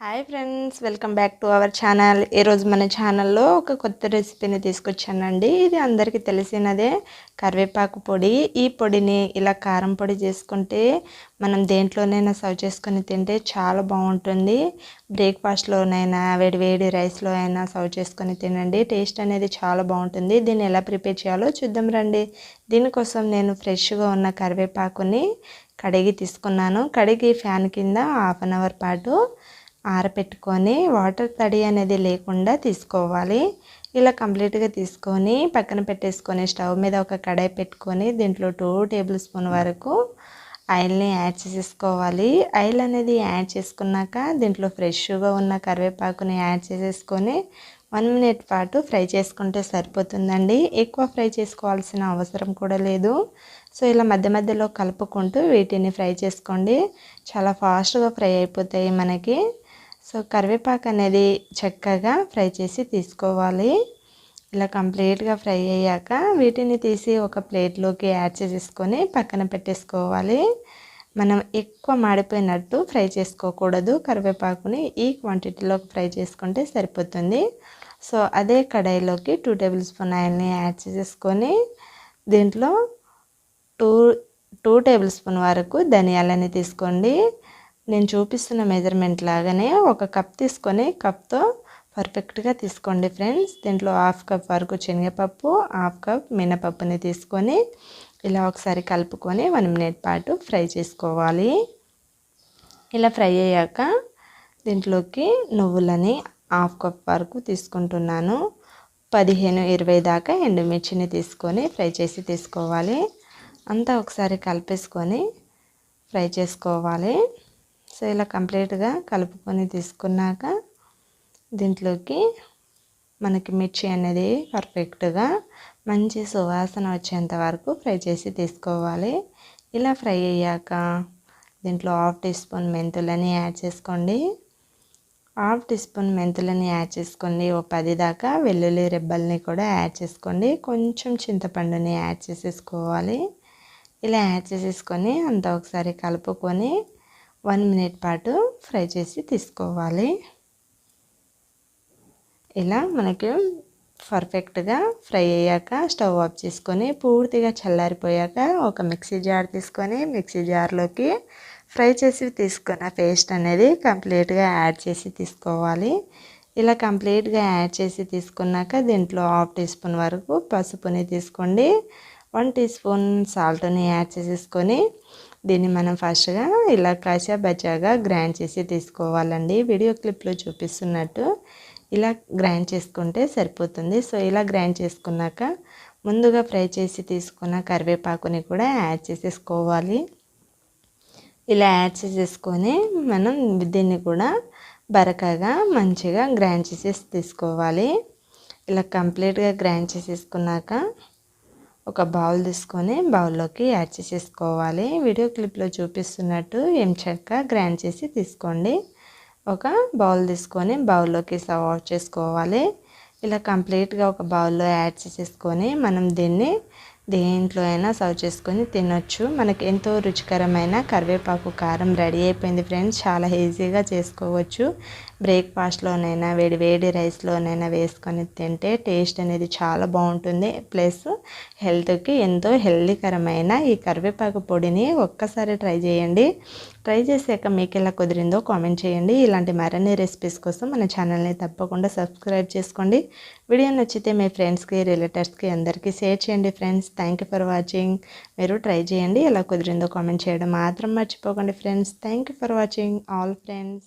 Hi friends welcome back to our channel ఈరోజు మన ఛానల్లో ఒక కొత్త రెసిపీని తీసుకొచ్చానండి. ఇది అందరికీ తెలిసినదే కరివేపాకు పొడి. ఈ పొడిని ఇలా కారం పొడి చేసుకుంటే మనం దేంట్లోనైనా సర్వ్ చేసుకొని తింటే చాలా బాగుంటుంది. బ్రేక్ఫాస్ట్లోనైనా వేడి వేడి రైస్లో అయినా సర్వ్ చేసుకొని తినండి. టేస్ట్ అనేది చాలా బాగుంటుంది. దీన్ని ఎలా ప్రిపేర్ చేయాలో చూద్దాం రండి. దీనికోసం నేను ఫ్రెష్గా ఉన్న కరివేపాకుని కడిగి తీసుకున్నాను. కడిగి ఫ్యాన్ కింద హాఫ్ అన్ అవర్ పాటు ఆరపెట్టుకొని వాటర్ తడి అనేది లేకుండా తీసుకోవాలి. ఇలా కంప్లీట్గా తీసుకొని పక్కన పెట్టేసుకొని స్టవ్ మీద ఒక కడాయి పెట్టుకొని దీంట్లో టూ టేబుల్ స్పూన్ వరకు ఆయిల్ని యాడ్ చేసేసుకోవాలి. ఆయిల్ అనేది యాడ్ చేసుకున్నాక దీంట్లో ఫ్రెష్గా ఉన్న కరివేపాకుని యాడ్ చేసేసుకొని వన్ మినిట్ పాటు ఫ్రై చేసుకుంటే సరిపోతుందండి. ఎక్కువ ఫ్రై చేసుకోవాల్సిన అవసరం కూడా లేదు. సో ఇలా మధ్య మధ్యలో కలుపుకుంటూ వీటిని ఫ్రై చేసుకోండి. చాలా ఫాస్ట్గా ఫ్రై అయిపోతాయి మనకి. సో కరివేపాకు అనేది చక్కగా ఫ్రై చేసి తీసుకోవాలి. ఇలా కంప్లీట్గా ఫ్రై అయ్యాక వీటిని తీసి ఒక ప్లేట్లోకి యాడ్ చేసేసుకొని పక్కన పెట్టేసుకోవాలి. మనం ఎక్కువ మాడిపోయినట్టు ఫ్రై చేసుకోకూడదు. కరివేపాకుని ఈ క్వాంటిటీలో ఫ్రై చేసుకుంటే సరిపోతుంది. సో అదే కడాయిలోకి టూ టేబుల్ స్పూన్ ఆయిల్ని యాడ్ చేసేసుకొని దీంట్లో టూ టూ టేబుల్ స్పూన్ వరకు ధనియాలని తీసుకోండి. నేను చూపిస్తున్న మెజర్మెంట్ లాగానే ఒక కప్ తీసుకొని కప్తో పర్ఫెక్ట్గా తీసుకోండి ఫ్రెండ్స్ దీంట్లో హాఫ్ కప్ వరకు శనగపప్పు హాఫ్ కప్ మినపప్పుని తీసుకొని ఇలా ఒకసారి కలుపుకొని వన్ మినిట్ పాటు ఫ్రై చేసుకోవాలి. ఇలా ఫ్రై అయ్యాక దీంట్లోకి నువ్వులని హాఫ్ కప్ వరకు తీసుకుంటున్నాను. పదిహేను ఇరవై దాకా ఎండుమిర్చిని తీసుకొని ఫ్రై చేసి తీసుకోవాలి. అంతా ఒకసారి కలిపేసుకొని ఫ్రై చేసుకోవాలి. సో ఇలా కంప్లీట్గా కలుపుకొని తీసుకున్నాక దీంట్లోకి మనకి మిర్చి అనేది పర్ఫెక్ట్గా మంచి సువాసన వచ్చేంత వరకు ఫ్రై చేసి తీసుకోవాలి. ఇలా ఫ్రై అయ్యాక దీంట్లో హాఫ్ టీ స్పూన్ మెంతులని యాడ్ చేసుకోండి. హాఫ్ టీ స్పూన్ మెంతులని యాడ్ చేసుకోండి ఓ పది దాకా వెల్లుల్లి రెబ్బల్ని కూడా యాడ్ చేసుకోండి. కొంచెం చింతపండుని యాడ్ చేసేసుకోవాలి. ఇలా యాడ్ చేసేసుకొని అంతా ఒకసారి కలుపుకొని వన్ మినిట్ పాటు ఫ్రై చేసి తీసుకోవాలి. ఇలా మనకి పర్ఫెక్ట్గా ఫ్రై అయ్యాక స్టవ్ ఆఫ్ చేసుకొని పూర్తిగా చల్లారిపోయాక ఒక మిక్సీ జార్ తీసుకొని మిక్సీ జార్లోకి ఫ్రై చేసి తీసుకున్న పేస్ట్ అనేది కంప్లీట్గా యాడ్ చేసి తీసుకోవాలి. ఇలా కంప్లీట్గా యాడ్ చేసి తీసుకున్నాక దీంట్లో హాఫ్ టీ స్పూన్ వరకు పసుపుని తీసుకోండి. వన్ టీ స్పూన్ సాల్ట్ని యాడ్ చేసేసుకొని దీన్ని మనం ఫస్ట్గా ఇలా కాసా బచ్చాగా గ్రైండ్ చేసి తీసుకోవాలండి. వీడియో క్లిప్లో చూపిస్తున్నట్టు ఇలా గ్రైండ్ చేసుకుంటే సరిపోతుంది. సో ఇలా గ్రైండ్ చేసుకున్నాక ముందుగా ఫ్రై చేసి తీసుకున్న కరివేపాకుని కూడా యాడ్ చేసేసుకోవాలి. ఇలా యాడ్ చేసేసుకొని మనం దీన్ని కూడా బరకగా మంచిగా గ్రైండ్ చేసేసి తీసుకోవాలి. ఇలా కంప్లీట్గా గ్రైండ్ చేసేసుకున్నాక ఒక బౌల్ తీసుకొని బౌల్లోకి యాడ్ చేసేసుకోవాలి. వీడియో క్లిప్లో చూపిస్తున్నట్టు ఎంచక్క గ్రైండ్ చేసి తీసుకోండి. ఒక బౌల్ తీసుకొని బౌల్లోకి సర్వ్ చేసుకోవాలి ఇలా కంప్లీట్గా ఒక బౌల్లో యాడ్ చేసేసుకొని మనం దీన్ని దేంట్లో అయినా సర్వ్ చేసుకొని తినొచ్చు. మనకి ఎంతో రుచికరమైన కరివేపాకు కారం రెడీ అయిపోయింది ఫ్రెండ్స్. చాలా ఈజీగా చేసుకోవచ్చు. బ్రేక్ఫాస్ట్లోనైనా వేడి వేడి రైస్లోనైనా వేసుకొని తింటే టేస్ట్ అనేది చాలా బాగుంటుంది. ప్లస్ హెల్త్కి ఎంతో హెల్దీకరమైన ఈ కరివేపాకు పొడిని ఒక్కసారి ట్రై చేయండి. ట్రై చేసాక మీకు ఎలా కుదిరిందో కామెంట్ చేయండి. ఇలాంటి మరిన్ని రెసిపీస్ కోసం మన ఛానల్ని తప్పకుండా సబ్స్క్రైబ్ చేసుకోండి. వీడియో నచ్చితే మీ ఫ్రెండ్స్కి రిలేటివ్స్కి అందరికీ షేర్ చేయండి ఫ్రెండ్స్. థ్యాంక్ ఫర్ వాచింగ్ మీరు ట్రై చేయండి ఎలా కుదిరిందో కామెంట్ చేయడం మాత్రం మర్చిపోకండి friends. Thank for watching all friends